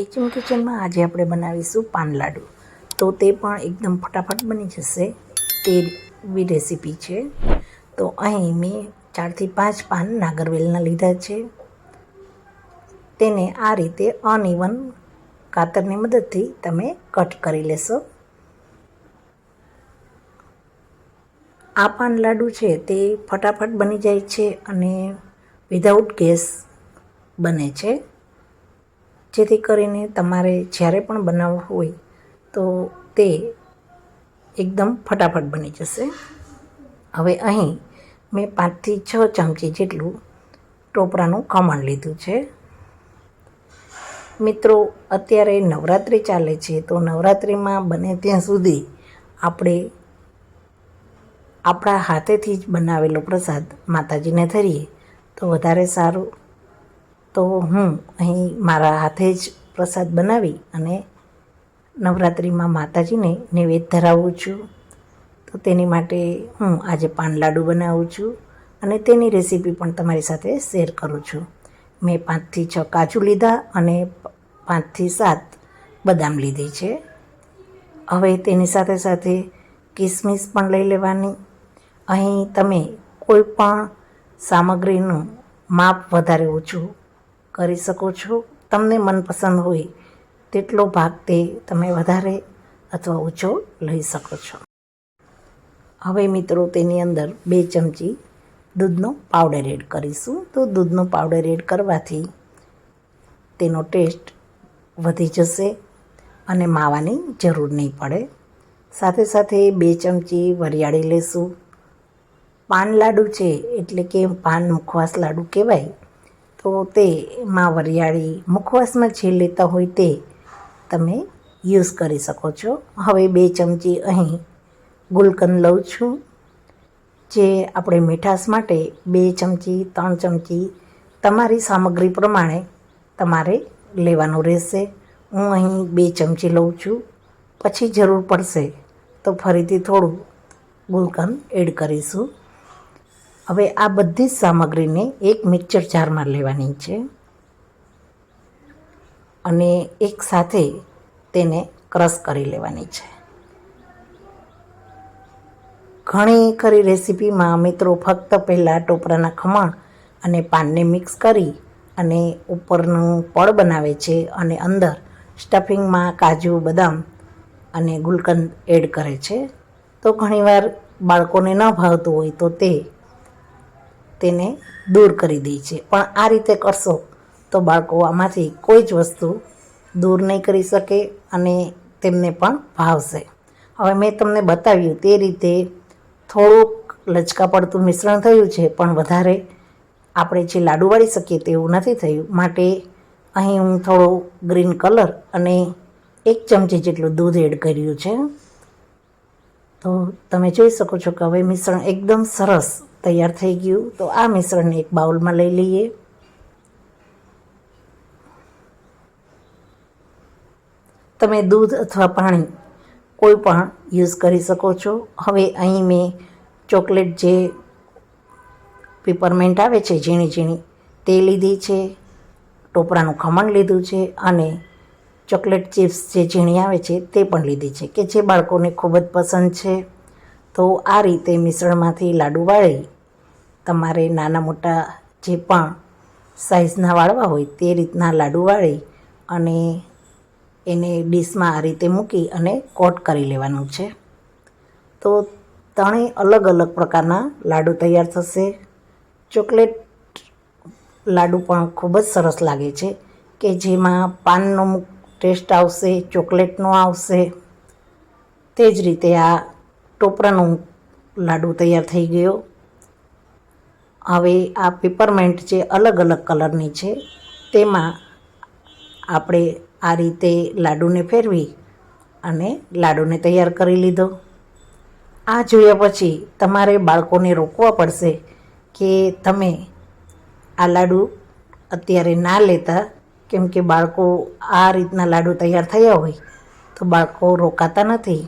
Kitchen કિચનમાં આજે આપણે બનાવીશું પાન લાડુ તો તે પણ એકદમ ફટાફટ બની જશે. તે રેસીપી છે. તો અહીં મેં ચારથી પાંચ પાન નાગરવેલના લીધા છે. તેને આ રીતે અનઇવન કાતરની મદદથી તમે કટ કરી લેશો. આ પાન લાડુ છે તે ફટાફટ બની જાય છે અને વિધાઉટ ગેસ બને છે. જેથી કરીને તમારે જ્યારે પણ બનાવવું હોય તો તે એકદમ ફટાફટ બની જશે. હવે અહીં મેં પાંચથી છ ચમચી જેટલું ટોપરાનું ખમણ લીધું છે. મિત્રો, અત્યારે નવરાત્રિ ચાલે છે, તો નવરાત્રિમાં બને ત્યાં સુધી આપણે આપણા હાથેથી જ બનાવેલો પ્રસાદ માતાજીને ધરીએ તો વધારે સારું તો હું અહીં મારા હાથે જ પ્રસાદ બનાવી અને નવરાત્રિમાં માતાજીને નૈવેદ્ય ધરાવું છું. તો તેની માટે હું આજે પાન લાડુ બનાવું છું અને તેની રેસીપી પણ તમારી સાથે શેર કરું છું. મેં પાંચથી છ કાજુ લીધા અને પાંચથી સાત બદામ લીધી છે. હવે તેની સાથે સાથે કિસમિસ પણ લઈ લેવાની. અહીં તમે કોઈ પણ સામગ્રીનું માપ વધારે ઓછું કરી શકો છો. તમને મનપસંદ હોય તેટલો ભાગ તે તમે વધારે અથવા ઓછો લઈ શકો છો. હવે મિત્રો તેની અંદર બે ચમચી દૂધનો પાવડર એડ કરીશું. તો દૂધનો પાવડર એડ કરવાથી તેનો ટેસ્ટ વધી જશે અને માવાની જરૂર નહીં પડે. સાથે સાથે બે ચમચી વરિયાળી લેશું. પાન લાડુ છે, એટલે કે પાન મુખવાસ લાડુ કહેવાય તો તેમાં વરિયાળી મુખવાસમાં જે લેતા હોય તે તમે યુઝ કરી શકો છો. હવે બે ચમચી અહીં ગુલકંદ લઉં છું. જે આપણે મીઠાશ માટે બે ચમચી, ત્રણ ચમચી તમારી સામગ્રી પ્રમાણે તમારે લેવાનું રહેશે. હું અહીં બે ચમચી લઉં છું. પછી જરૂર પડશે તો ફરીથી થોડું ગુલકંદ એડ કરીશું. હવે આ બધી જ સામગ્રીને એક મિક્સર જારમાં લેવાની છે અને એક સાથે તેને ક્રશ કરી લેવાની છે. ઘણી ખરી રેસીપીમાં મિત્રો ફક્ત પહેલાં ટોપરાના ખમણ અને પાનને મિક્સ કરી અને ઉપરનું પડ બનાવે છે અને અંદર સ્ટફિંગમાં કાજુ, બદામ અને ગુલકંદ એડ કરે છે. તો ઘણીવાર બાળકોને ન ભાવતું હોય તો તે તેને દૂર કરી દે છે. પણ આ રીતે કરશો તો બાળકો આમાંથી કોઈ જ વસ્તુ દૂર નહીં કરી શકે અને તેમને પણ ભાવશે. હવે મેં તમને બતાવ્યું તે રીતે થોડુંક લચકા પડતું મિશ્રણ થયું છે, પણ વધારે આપણે જે લાડુ વાળી શકીએ તેવું નથી થયું. માટે અહીં હું થોડો ગ્રીન કલર અને એક ચમચી જેટલું દૂધ એડ કર્યું છે. તો તમે જોઈ શકો છો કે હવે મિશ્રણ એકદમ સરસ તૈયાર થઈ ગયું. તો આ મિશ્રણને એક બાઉલમાં લઈ લઈએ. તમે દૂધ અથવા પાણી કોઈ પણ યુઝ કરી શકો છો. હવે અહીં મેં ચોકલેટ જે પેપરમેન્ટ આવે છે ઝીણી ઝીણી તે લીધી છે. ટોપરાનું ખમણ લીધું છે અને ચોકલેટ ચિપ્સ જે ઝીણી આવે છે તે પણ લીધી છે કે જે બાળકોને ખૂબ જ પસંદ છે. તો આ રીતે મિશ્રણમાંથી લાડુ વાળી તમારે નાના મોટા જે પણ સાઇઝના વાળવા હોય તે રીતના લાડુ વાળી અને એને ડીશમાં આ રીતે મૂકી અને કોટ કરી લેવાનું છે. તો ત્રણેય અલગ અલગ પ્રકારના લાડુ તૈયાર થશે. ચોકલેટ લાડુ પણ ખૂબ જ સરસ લાગે છે કે જેમાં પાનનો ટેસ્ટ આવશે, ચોકલેટનો આવશે. તે જ રીતે આ ટોપરાનું લાડુ તૈયાર થઈ ગયો. હવે આ પેપરમેન્ટ જે અલગ અલગ કલરની છે, તેમાં આપણે આ રીતે લાડુને ફેરવી અને લાડુને તૈયાર કરી લીધો. આ જોયા પછી તમારે બાળકોને રોકવા પડશે કે તમે આ લાડુ અત્યારે ના લેતા કેમ કે બાળકો આ રીતના લાડુ તૈયાર થયા હોય તો બાળકો રોકાતા નથી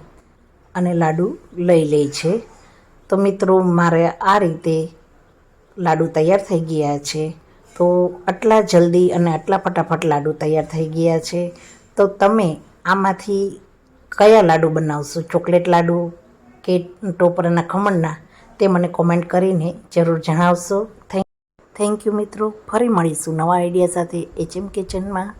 અને લાડુ લઈ લે છે. તો મિત્રો, મારે આ રીતે લાડુ તૈયાર થઈ ગયા છે. તો આટલા જલ્દી અને આટલા ફટાફટ લાડુ તૈયાર થઈ ગયા છે. તો તમે આમાંથી કયા લાડુ બનાવશો? ચોકલેટ લાડુ કે ટોપરાના ખમણના? તે મને કોમેન્ટ કરીને જરૂર જણાવશો. થેન્ક થેન્ક યુ મિત્રો. ફરી મળીશું નવા આઈડિયા સાથે. એચએમ કિચનમાં